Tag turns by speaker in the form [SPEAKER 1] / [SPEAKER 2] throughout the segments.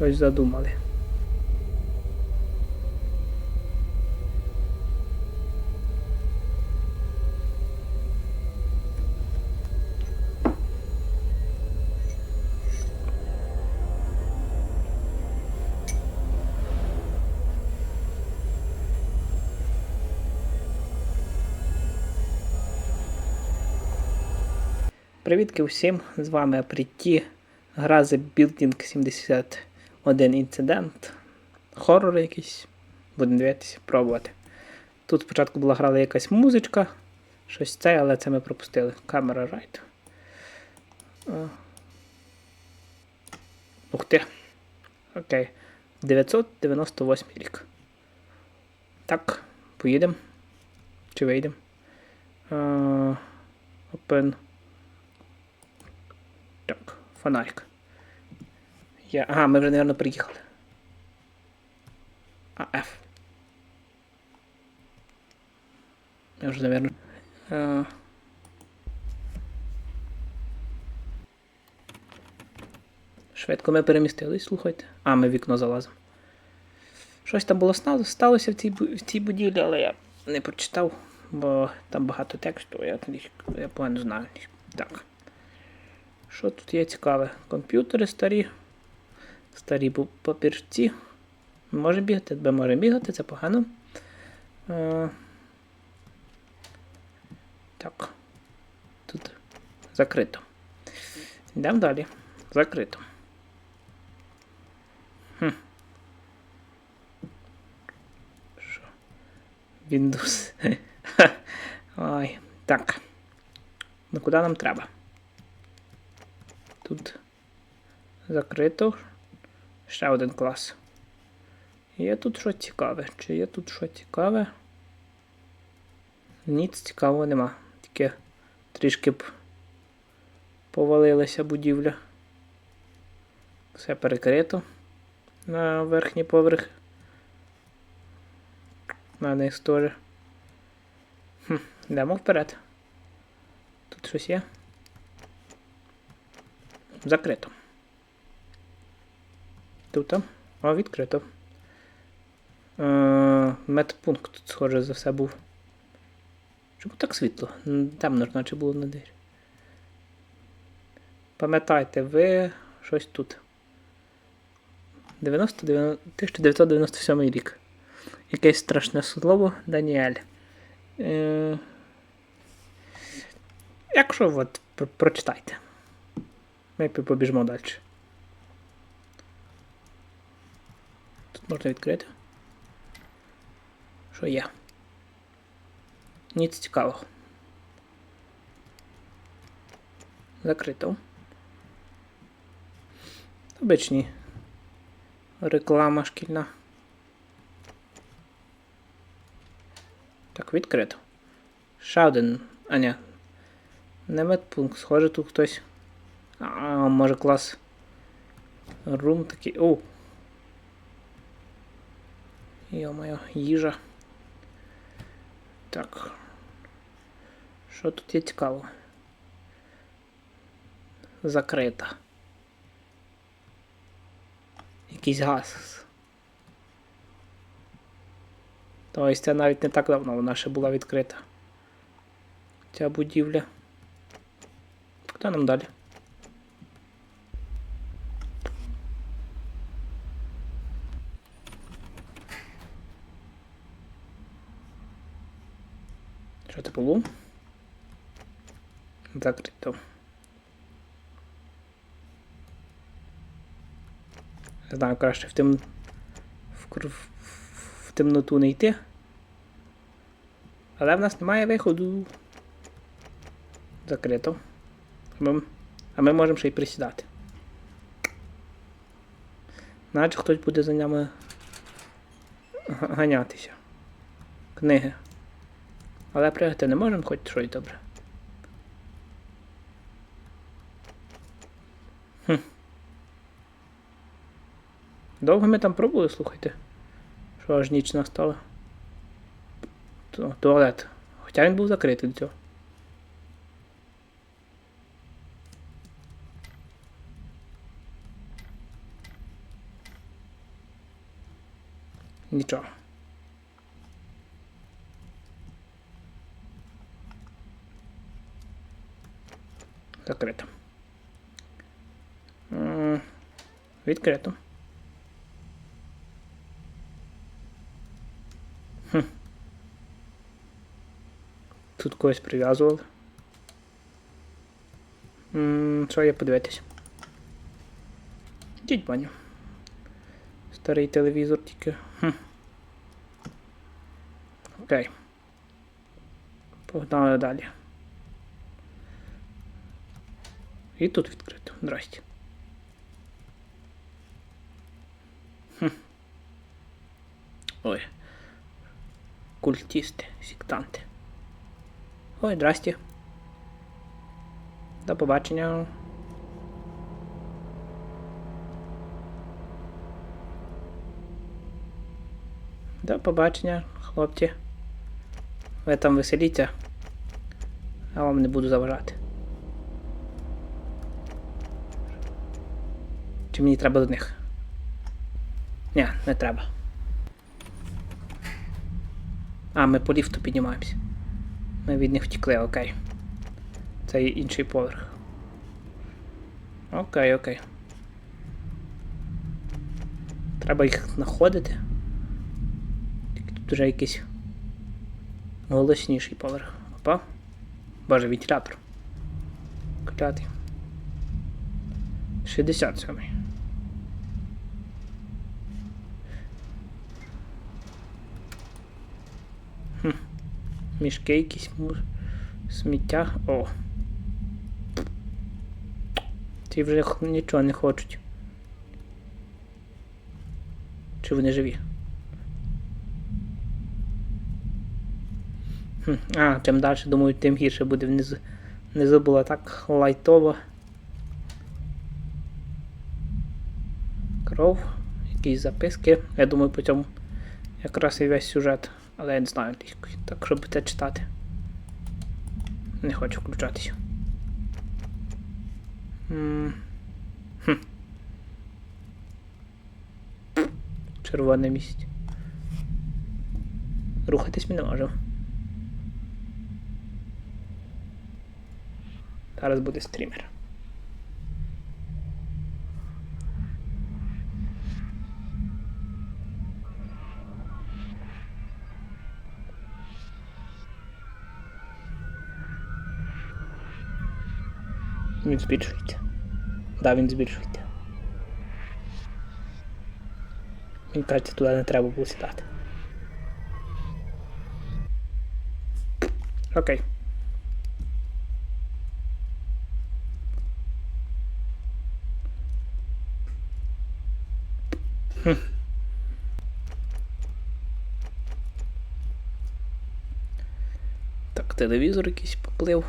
[SPEAKER 1] щось задумали. Привітки всім! З вами Апріті. Гра The Building 71 Incident. Хоррор якийсь. Будемо дивитися, пробувати. Тут спочатку була грала якась музичка. Щось це, але це ми пропустили. Камера райт. Ух ти. Окей. 998 рік. Так, поїдемо. Чи вийдемо? Open. Так, фонарик. Я... Ага, ми вже, мабуть, приїхали. А, F. Я вже, мабуть. Е... Швидко ми перемістились, слухайте. А, ми в вікно залазимо. Щось там було сталося в цій, в цій будівлі, але я не прочитав, бо там багато тексту, я, я погано знаю. Так. Що тут є цікаве? Комп'ютери старі. Старі папірці. Може бігати, тебе може бігати, це погано. Е, так. Тут закрито. Йдемо далі. Закрито. Хм. Що? Windows. Ой. Так. Ну куди нам треба? Тут закрито. Ще один клас. Є тут що цікаве? Чи є тут що цікаве? Ніц цікавого нема. Тільки трішки б повалилася будівля. Все перекрито на верхній поверх. На них теж. Хм, йдемо вперед. Тут щось є. Закрито. Тут. О, відкрито. Е, медпункт схоже, за все був. Чому так світло? Темно ж, наче було на двері. Пам'ятайте, ви щось тут. 90, 90, 1997 рік. Якесь страшне слово Даніель. Е, якщо от, прочитайте. Ми побіжимо далі. Можна відкрити. Що є? Ніц цікавого. Закрито. Обичні. Реклама шкільна. Так, відкрито. Ще. А, ні. Не медпункт. Схоже, тут хтось. А, може клас. Рум такий. О! Йо-моє, їжа. Так. Що тут є цікаво? Закрита. Якийсь газ. Тобто це навіть не так давно вона ще була відкрита. Ця будівля. Куди нам далі? Що це було? Закрито. Не знаю, краще в тем... в, в темноту не йти. Але в нас немає виходу. Закрито. Ми, а ми можемо ще й присідати. Наче хтось буде за нами ганятися. Книги. Але пригати не можемо, хоч щось добре. Хм. Довго ми там пробували, слухайте. Що аж ніч настала. Туалет. Хоча він був закритий до цього. Нічого. Закрито. Відкрито. Хм. Тут когось прив'язували. Що є подивитись? Діть баню. Старий телевізор тільки. Хм. Окей. Погнали далі. І тут відкрито. Здрасте. Хм. Ой. Культисти, сектанти. Ой, здрасте. До побачення. До побачення, хлопці. Ви там веселіться. Я вам не буду заважати. Чи мені треба до них? Ні, не треба. А, ми по ліфту піднімаємося. Ми від них втекли, окей. Це інший поверх. Окей, окей. Треба їх знаходити. Тільки тут вже якийсь голосніший поверх. Опа. Боже, вентилятор. Клятий. 67. Хм. Мішки якісь сміття. О. Ці вже нічого не хочуть. Чи вони живі? А, чим далі, думаю, тим гірше буде внизу. Внизу було так лайтово. Кров, якісь записки. Я думаю, по цьому якраз і весь сюжет. Але я не знаю, так, щоб це читати. Не хочу включатися. М, Хм. Червоне місце. Рухатись ми не можемо. Зараз буде стрімер. Він збільшується. Да, він збільшується. Мені кажеться, туди не треба було сідати. Окей. Так, телевізор якийсь поплив.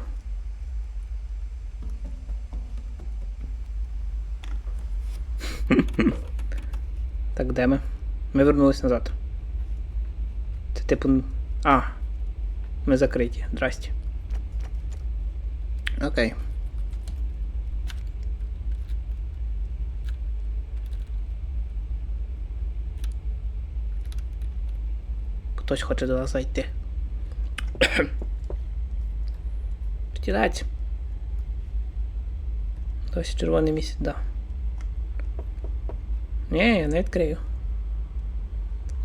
[SPEAKER 1] Так, де ми? Ми вернулись назад. Це типу. А. Ми закриті. Здрасте. Окей. Хтось хоче до нас зайти. Стілець. Досі червоний місяць, да. Ні, я не відкрию.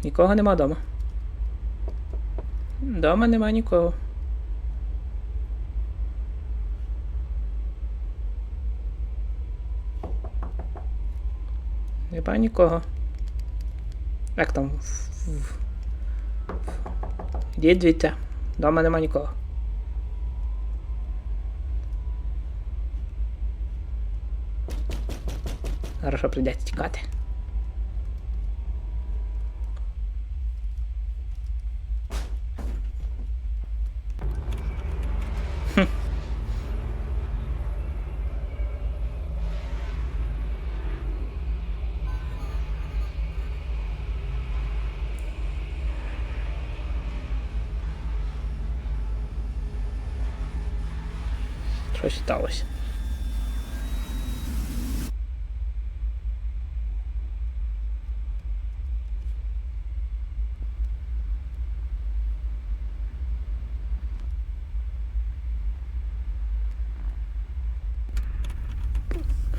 [SPEAKER 1] Нікого нема вдома. Дома нема нікого. Нема нікого. Як там? Ідіть звідти. Дома нема нікого. Хорошо прийдеться тікати. щось сталося.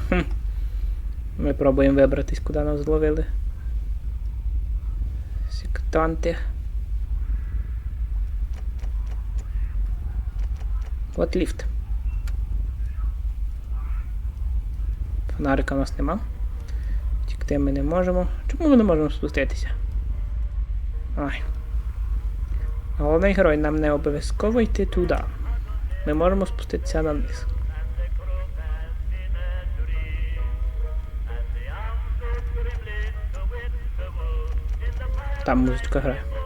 [SPEAKER 1] Хм. Ми пробуємо вибратись, куди нас зловили. Сектанти. От ліфт. Фонарика у нас нема. Тікти ми не можемо. Чому ми не можемо спуститися? Ай. Головний герой нам не обов'язково йти туди. Ми можемо спуститися на низ. Там музичка грає.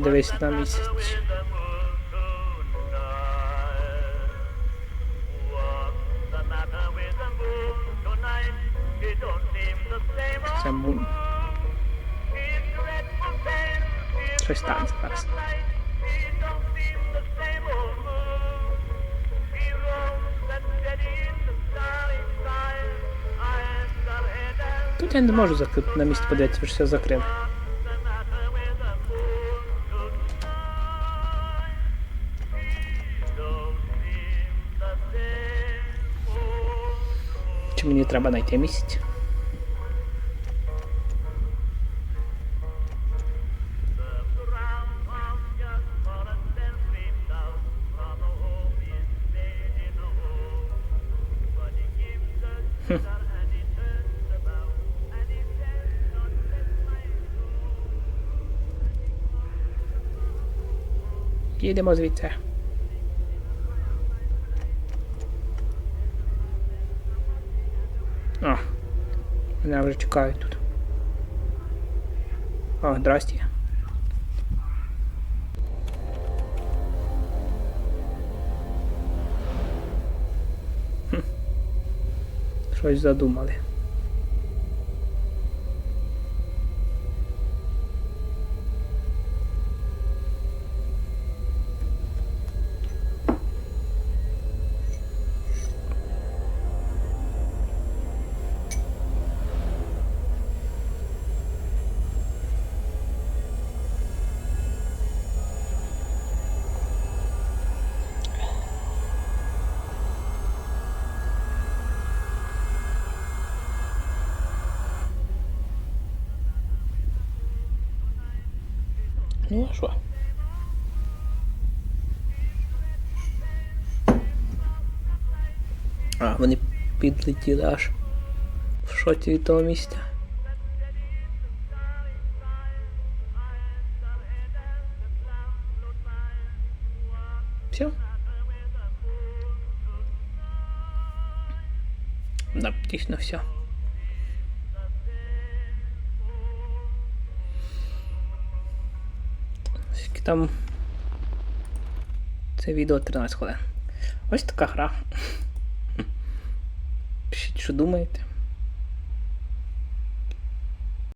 [SPEAKER 1] Подивись на місяць. Це мун. Щось станеться зараз. Тут я не можу закрити на місці подивитися, ви ж все закрили. Чи мені треба знайти місяць? Їдемо звідси. О, мене вже чекають тут. А, здрасте. Хм. Щось задумали. Ну, а що? А, вони підлетіли аж в шоці від того місця. Все? Да, дійсно все. Скільки там. Це відео 13 хвилин. Ось така гра. Пишіть, що думаєте.